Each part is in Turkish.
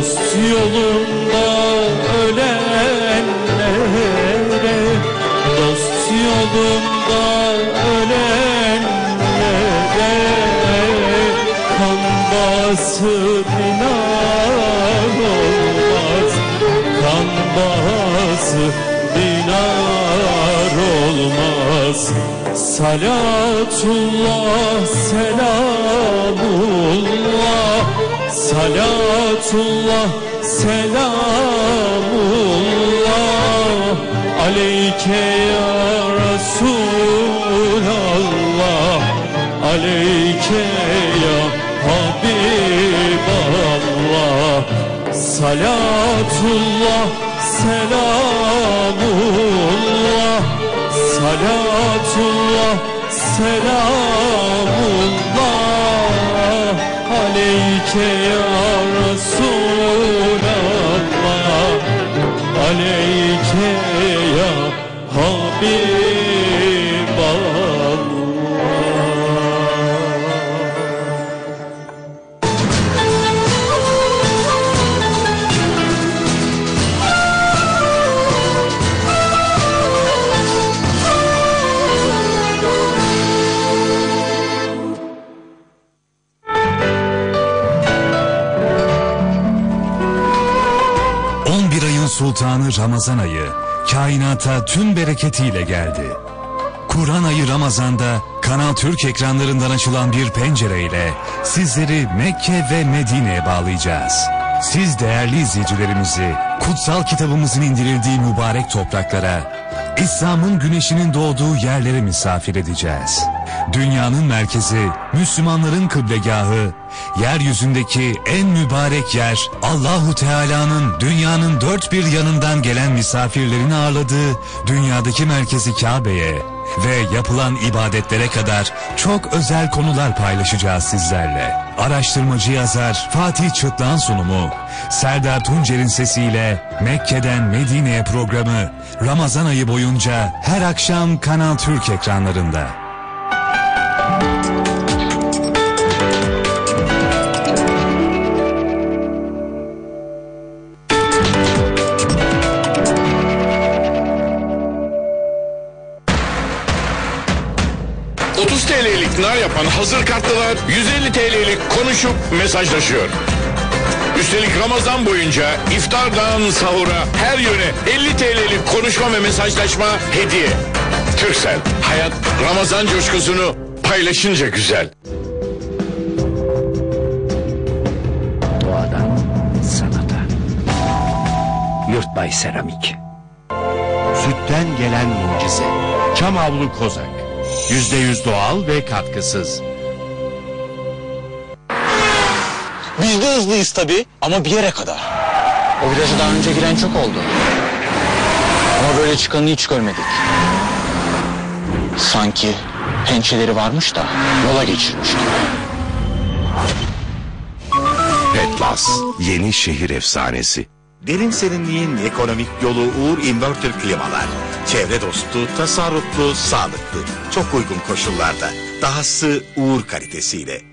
dost yolunda ölenlere dost yolunda ölenlere kan basıp olmaz. Kan basıp olmaz. Salatullah selamullah Salatullah selamullah. Aleyke ya Resulallah. Aleyke ya Habiballah. Salatullah selamullah. Salatullah selamullah Aleyke ya Resulallah Aleyke ya Habiballah Ramazan ayı kainata tüm bereketiyle geldi. Kur'an ayı Ramazan'da Kanal Türk ekranlarından açılan bir pencereyle sizleri Mekke ve Medine'ye bağlayacağız. Siz değerli izleyicilerimizi kutsal kitabımızın indirildiği mübarek topraklara, İslam'ın güneşinin doğduğu yerlere misafir edeceğiz. Dünyanın merkezi, Müslümanların kıblegahı, yeryüzündeki en mübarek yer Allahu Teala'nın dünyanın dört bir yanından gelen misafirlerini ağırladığı dünyadaki merkezi Kabe'ye ve yapılan ibadetlere kadar çok özel konular paylaşacağız sizlerle. Araştırmacı yazar Fatih Çıtlan sunumu, Serdar Tuncer'in sesiyle Mekke'den Medine'ye programı Ramazan ayı boyunca her akşam Kanal Türk ekranlarında. TL'lik nar yapan hazır kartlılar 150 TL'lik konuşup mesajlaşıyor. Üstelik Ramazan boyunca iftardan sahura her yöne 50 TL'lik konuşma ve mesajlaşma hediye. Türksel, hayat Ramazan coşkusunu paylaşınca güzel. Doğadan sanata. Yurtbay Seramik. Sütten gelen mucize. Çam havlu kozak. Yüzde yüz doğal ve katkısız. Biz de hızlıyız tabii ama bir yere kadar. O virajı daha önce giren çok oldu. Ama böyle çıkanı hiç görmedik. Sanki pençeleri varmış da yola geçirmiş gibi. Petlas, yeni şehir efsanesi. Derin serinliğin ekonomik yolu Uğur Inverter Klimalar. Çevre dostu, tasarruflu, sağlıklı. Çok uygun koşullarda. Dahası Uğur kalitesiyle.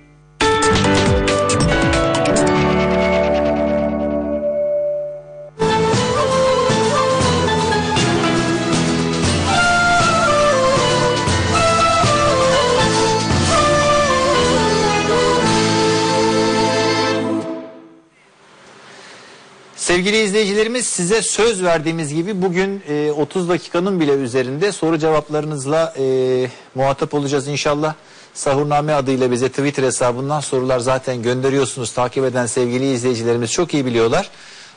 Sevgili izleyicilerimiz size söz verdiğimiz gibi bugün e, 30 dakikanın bile üzerinde soru cevaplarınızla e, muhatap olacağız inşallah. Sahurname adıyla bize Twitter hesabından sorular zaten gönderiyorsunuz. Takip eden sevgili izleyicilerimiz çok iyi biliyorlar.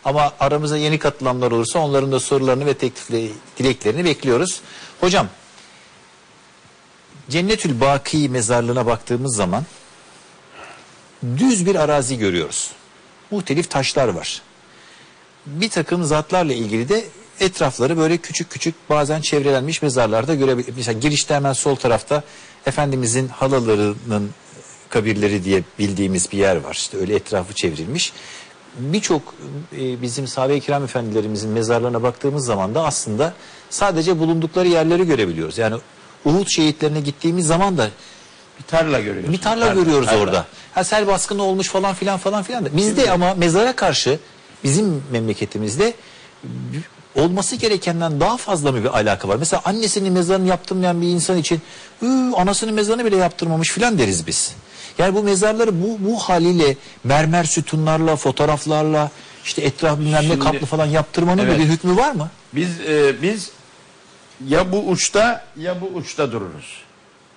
Ama aramıza yeni katılanlar olursa onların da sorularını ve teklifleri, dileklerini bekliyoruz. Hocam, Cennetül Baki mezarlığına baktığımız zaman düz bir arazi görüyoruz. Muhtelif taşlar var bir takım zatlarla ilgili de etrafları böyle küçük küçük bazen çevrelenmiş mezarlarda görebiliriz. Mesela girişte hemen sol tarafta Efendimizin halalarının kabirleri diye bildiğimiz bir yer var. İşte öyle etrafı çevrilmiş. birçok e, bizim sahabe-i kiram efendilerimizin mezarlarına baktığımız zaman da aslında sadece bulundukları yerleri görebiliyoruz. Yani Uhud şehitlerine gittiğimiz zaman da Bir tarla görüyorsun. bir tarla görüyoruz tarla. orada. Ha sel baskını olmuş falan filan falan filan da. Bizde ama mezara karşı bizim memleketimizde olması gerekenden daha fazla mı bir alaka var? Mesela annesinin mezarını yaptırmayan bir insan için "Ü, anasının mezarını bile yaptırmamış filan deriz biz. Yani bu mezarları bu bu haliyle mermer sütunlarla, fotoğraflarla işte etraf bilmem ne kaplı falan yaptırmanın Evet. bir hükmü var mı? Biz e, biz ya bu uçta ya bu uçta dururuz.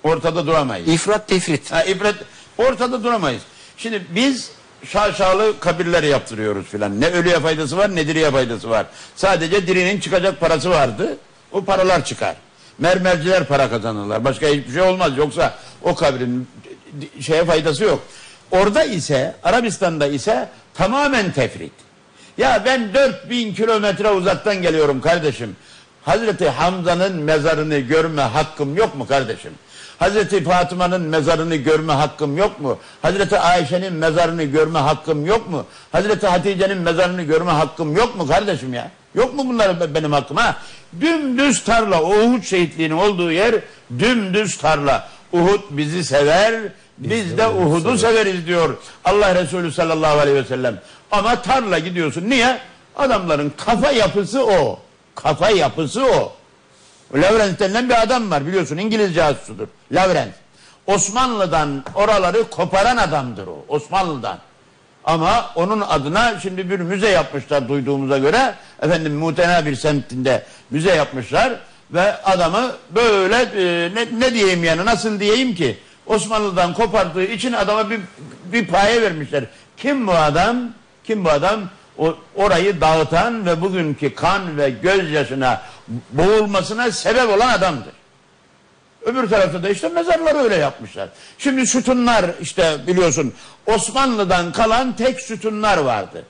Ortada duramayız. İfrat tefrit. Ha, ibret ortada duramayız. Şimdi biz şaşalı kabirler yaptırıyoruz filan. Ne ölüye faydası var ne diriye faydası var. Sadece dirinin çıkacak parası vardı. O paralar çıkar. Mermerciler para kazanırlar. Başka hiçbir şey olmaz. Yoksa o kabrin şeye faydası yok. Orada ise Arabistan'da ise tamamen tefrit. Ya ben 4000 kilometre uzaktan geliyorum kardeşim. Hazreti Hamza'nın mezarını görme hakkım yok mu kardeşim? Hazreti Fatıma'nın mezarını görme hakkım yok mu? Hazreti Ayşe'nin mezarını görme hakkım yok mu? Hazreti Hatice'nin mezarını görme hakkım yok mu kardeşim ya? Yok mu bunlar be- benim hakkım ha? Dümdüz tarla, Uhud şehitliğinin olduğu yer dümdüz tarla. Uhud bizi sever, biz de Uhud'u severiz diyor Allah Resulü sallallahu aleyhi ve sellem. Ama tarla gidiyorsun. Niye? Adamların kafa yapısı o. Kafa yapısı o. Lavrent denilen bir adam var biliyorsun İngiliz casusudur. Lavrent. Osmanlı'dan oraları koparan adamdır o. Osmanlı'dan. Ama onun adına şimdi bir müze yapmışlar duyduğumuza göre. Efendim Mutena bir semtinde müze yapmışlar. Ve adamı böyle e, ne, ne diyeyim yani nasıl diyeyim ki Osmanlı'dan kopardığı için adama bir, bir paye vermişler. Kim bu adam? Kim bu adam? O, orayı dağıtan ve bugünkü kan ve gözyaşına boğulmasına sebep olan adamdır. Öbür tarafta da işte mezarları öyle yapmışlar. Şimdi sütunlar işte biliyorsun Osmanlı'dan kalan tek sütunlar vardı.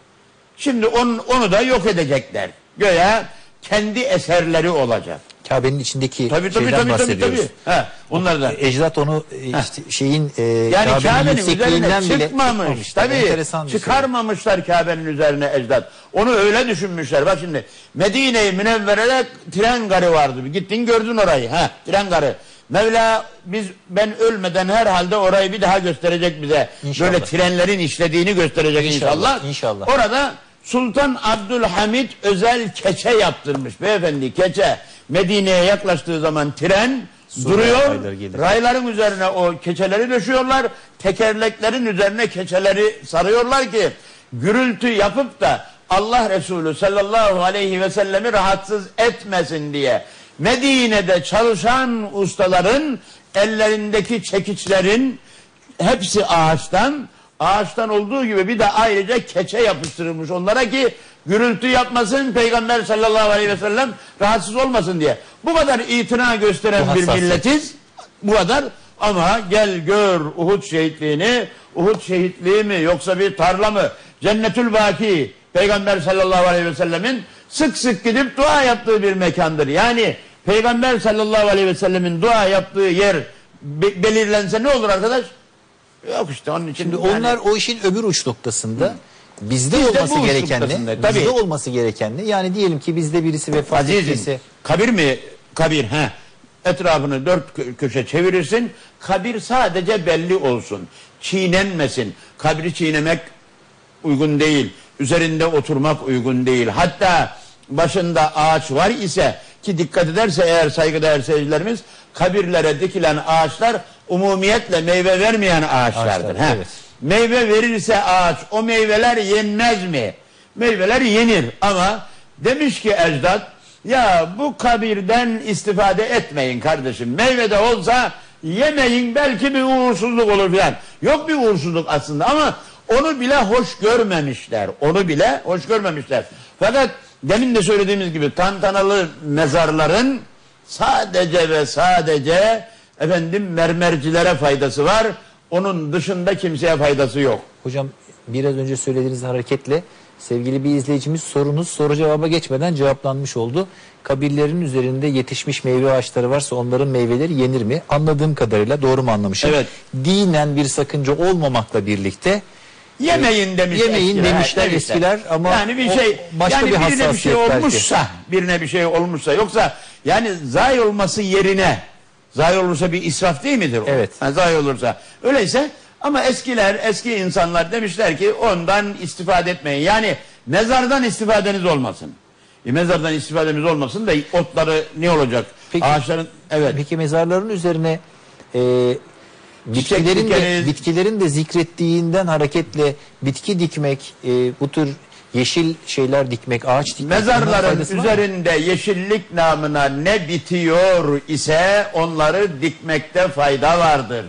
Şimdi onu, onu da yok edecekler. Göya kendi eserleri olacak. Kabe'nin içindeki Tabii tabii şeyden tabii tabii. bahsediyoruz. tabii. Ha, onlardan. Ecdat onu e, işte şeyin e, Yani Kabe'nin yüksekliğinden bile çıkmamış. Tabii. Tabii. Şey. Çıkarmamışlar Kabe'nin üzerine ecdat. Onu öyle düşünmüşler. Bak şimdi Medine-i Münevvere'de tren garı vardı. Gittin gördün orayı. Ha, tren garı. Mevla biz ben ölmeden herhalde orayı bir daha gösterecek bize. İnşallah. Böyle trenlerin işlediğini gösterecek inşallah. İnşallah, inşallah. Orada Sultan Abdülhamit özel keçe yaptırmış beyefendi keçe. Medine'ye yaklaştığı zaman tren duruyor. rayları gelir. Rayların üzerine o keçeleri döşüyorlar. Tekerleklerin üzerine keçeleri sarıyorlar ki gürültü yapıp da Allah Resulü sallallahu aleyhi ve sellemi rahatsız etmesin diye. Medine'de çalışan ustaların ellerindeki çekiçlerin hepsi ağaçtan ağaçtan olduğu gibi bir de ayrıca keçe yapıştırılmış onlara ki gürültü yapmasın peygamber sallallahu aleyhi ve sellem rahatsız olmasın diye. Bu kadar itina gösteren Bu bir milletiz. Bu kadar ama gel gör Uhud şehitliğini. Uhud şehitliği mi yoksa bir tarla mı? Cennetül Baki peygamber sallallahu aleyhi ve sellemin sık sık gidip dua yaptığı bir mekandır. Yani peygamber sallallahu aleyhi ve sellemin dua yaptığı yer be- belirlense ne olur arkadaş? Yok işte onun için. Şimdi yani- onlar o işin öbür uç noktasında bizde Bizde olması gereken ne? Bizde olması gereken ne? Yani diyelim ki bizde birisi vefat Azizim ettiyse kabir mi? Kabir he. Etrafını dört kö- köşe çevirirsin. Kabir sadece belli olsun. Çiğnenmesin. Kabri çiğnemek uygun değil. Üzerinde oturmak uygun değil. Hatta başında ağaç var ise ki dikkat ederse eğer saygıdeğer seyircilerimiz kabirlere dikilen ağaçlar umumiyetle meyve vermeyen ağaçlardır. Ağaçlar, He. evet. Meyve verirse ağaç o meyveler yenmez mi? Meyveler yenir ama demiş ki ecdat ya bu kabirden istifade etmeyin kardeşim. Meyve de olsa yemeyin belki bir uğursuzluk olur filan. Yok bir uğursuzluk aslında ama onu bile hoş görmemişler. Onu bile hoş görmemişler. Fakat demin de söylediğimiz gibi tantanalı mezarların sadece ve sadece efendim mermercilere faydası var. Onun dışında kimseye faydası yok. hocam biraz önce söylediğiniz hareketle sevgili bir izleyicimiz sorunuz soru cevaba geçmeden cevaplanmış oldu. Kabirlerin üzerinde yetişmiş meyve ağaçları varsa onların meyveleri yenir mi? Anladığım kadarıyla doğru mu anlamışım? Evet. Dinen bir sakınca olmamakla birlikte Yemeyin demiş Yemeyin eskiler, demişler demişler. eskiler ama yani bir o şey başka yani bir birine bir şey hassasiyet belki. olmuşsa birine bir şey olmuşsa yoksa yani zayi olması yerine zayi olursa bir israf değil midir o? Evet. Ha, zayi olursa öyleyse ama eskiler eski insanlar demişler ki ondan istifade etmeyin yani mezardan istifadeniz olmasın. E, mezardan istifademiz olmasın da otları ne olacak? Peki. Ağaçların evet. Peki mezarların üzerine e, bitkilerin de, bitkilerin de zikrettiğinden hareketle bitki dikmek, e, bu tür yeşil şeyler dikmek, ağaç dikmek Mezarların faydası var üzerinde yeşillik namına ne bitiyor ise onları dikmekte fayda vardır.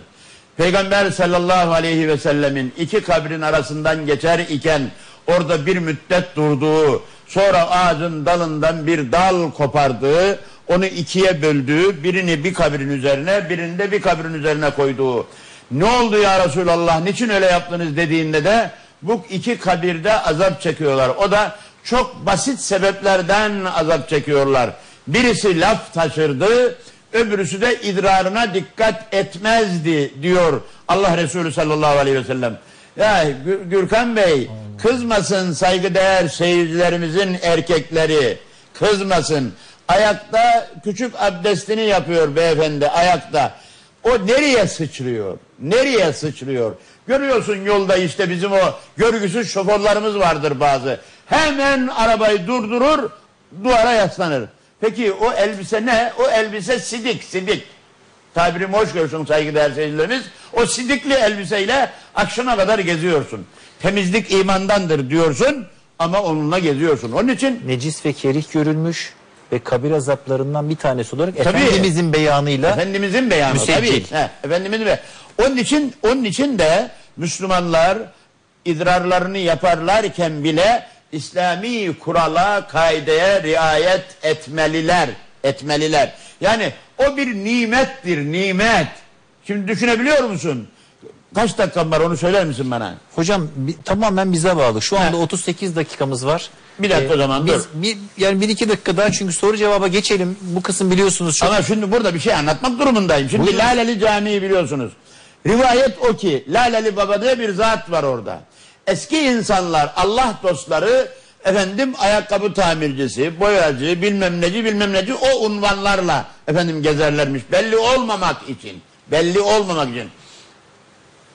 Peygamber sallallahu aleyhi ve sellemin iki kabrin arasından geçer iken orada bir müddet durduğu, sonra ağacın dalından bir dal kopardığı, onu ikiye böldüğü, birini bir kabrin üzerine, birini de bir kabrin üzerine koyduğu. Ne oldu ya Resulallah, niçin öyle yaptınız dediğinde de bu iki kabirde azap çekiyorlar. O da çok basit sebeplerden azap çekiyorlar. Birisi laf taşırdı, öbürüsü de idrarına dikkat etmezdi diyor Allah Resulü sallallahu aleyhi ve sellem. Ya Gür- Gürkan Bey kızmasın saygıdeğer seyircilerimizin erkekleri kızmasın. Ayakta küçük abdestini yapıyor beyefendi ayakta. O nereye sıçrıyor? Nereye sıçrıyor? Görüyorsun yolda işte bizim o görgüsüz şoförlerimiz vardır bazı. Hemen arabayı durdurur, duvara yaslanır. Peki o elbise ne? O elbise sidik, sidik. Tabirimi hoş görsün saygıdeğer seyircilerimiz. O sidikli elbiseyle akşama kadar geziyorsun. Temizlik imandandır diyorsun ama onunla geziyorsun. Onun için Necis ve kerih görülmüş ve kabir azaplarından bir tanesi olarak Tabii. Efendimizin beyanıyla Efendimizin beyanı Müseccil. tabii. He, Efendimizin be. Onun için onun için de Müslümanlar idrarlarını yaparlarken bile İslami kurala, kaideye riayet etmeliler, etmeliler. Yani o bir nimettir, nimet. Şimdi düşünebiliyor musun? Kaç dakikam var onu söyler misin bana? hocam bi- tamamen bize bağlı. Şu anda He. 38 dakikamız var. Bir dakika o zaman, biz, dur. Bir, yani bir iki dakika daha çünkü soru cevaba geçelim. Bu kısım biliyorsunuz çok Ama şimdi burada bir şey anlatmak durumundayım. Şimdi Buyurun. Laleli Camii biliyorsunuz. Rivayet o ki Laleli Baba diye bir zat var orada. Eski insanlar Allah dostları efendim ayakkabı tamircisi, boyacı, bilmem neci bilmem neci o unvanlarla efendim gezerlermiş. Belli olmamak için. Belli olmamak için.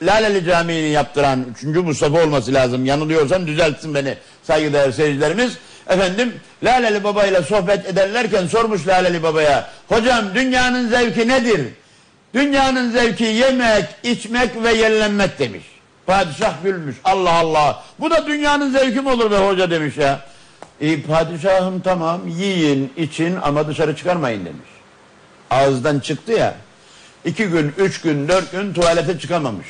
Laleli Camii'ni yaptıran 3. Mustafa olması lazım. Yanılıyorsam düzeltsin beni saygıdeğer seyircilerimiz. Efendim Laleli Baba ile sohbet ederlerken sormuş Laleli Baba'ya. Hocam dünyanın zevki nedir? Dünyanın zevki yemek, içmek ve yenilenmek demiş. Padişah gülmüş. Allah Allah. Bu da dünyanın zevki mi olur be hoca demiş ya. E, padişahım tamam yiyin, için ama dışarı çıkarmayın demiş. Ağızdan çıktı ya. İki gün, üç gün, dört gün tuvalete çıkamamış.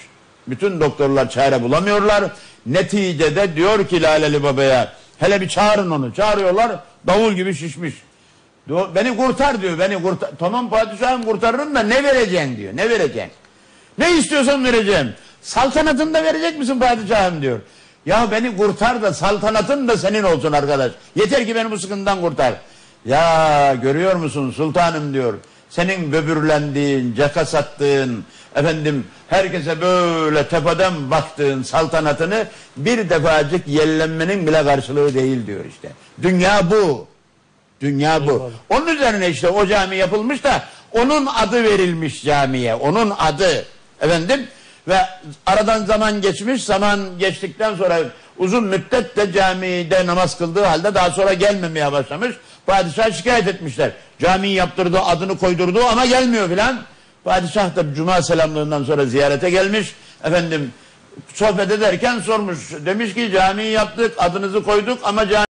Bütün doktorlar çare bulamıyorlar. Neticede diyor ki Laleli Baba'ya hele bir çağırın onu. Çağırıyorlar davul gibi şişmiş. Beni kurtar diyor beni kurtar. Tamam padişahım kurtarırım da ne vereceksin diyor. Ne vereceksin? Ne istiyorsan vereceğim. Saltanatını da verecek misin padişahım diyor. Ya beni kurtar da saltanatın da senin olsun arkadaş. Yeter ki beni bu sıkıntıdan kurtar. Ya görüyor musun sultanım diyor. Senin böbürlendiğin, caka sattığın, efendim herkese böyle tepeden baktığın saltanatını bir defacık yellenmenin bile karşılığı değil diyor işte. Dünya bu. Dünya bu. Onun üzerine işte o cami yapılmış da onun adı verilmiş camiye. Onun adı. Efendim ve aradan zaman geçmiş. Zaman geçtikten sonra uzun müddet de camide namaz kıldığı halde daha sonra gelmemeye başlamış. Padişah şikayet etmişler. Camiyi yaptırdı, adını koydurdu ama gelmiyor filan. Padişah da cuma selamlığından sonra ziyarete gelmiş. Efendim sohbet ederken sormuş. Demiş ki camiyi yaptık, adınızı koyduk ama cami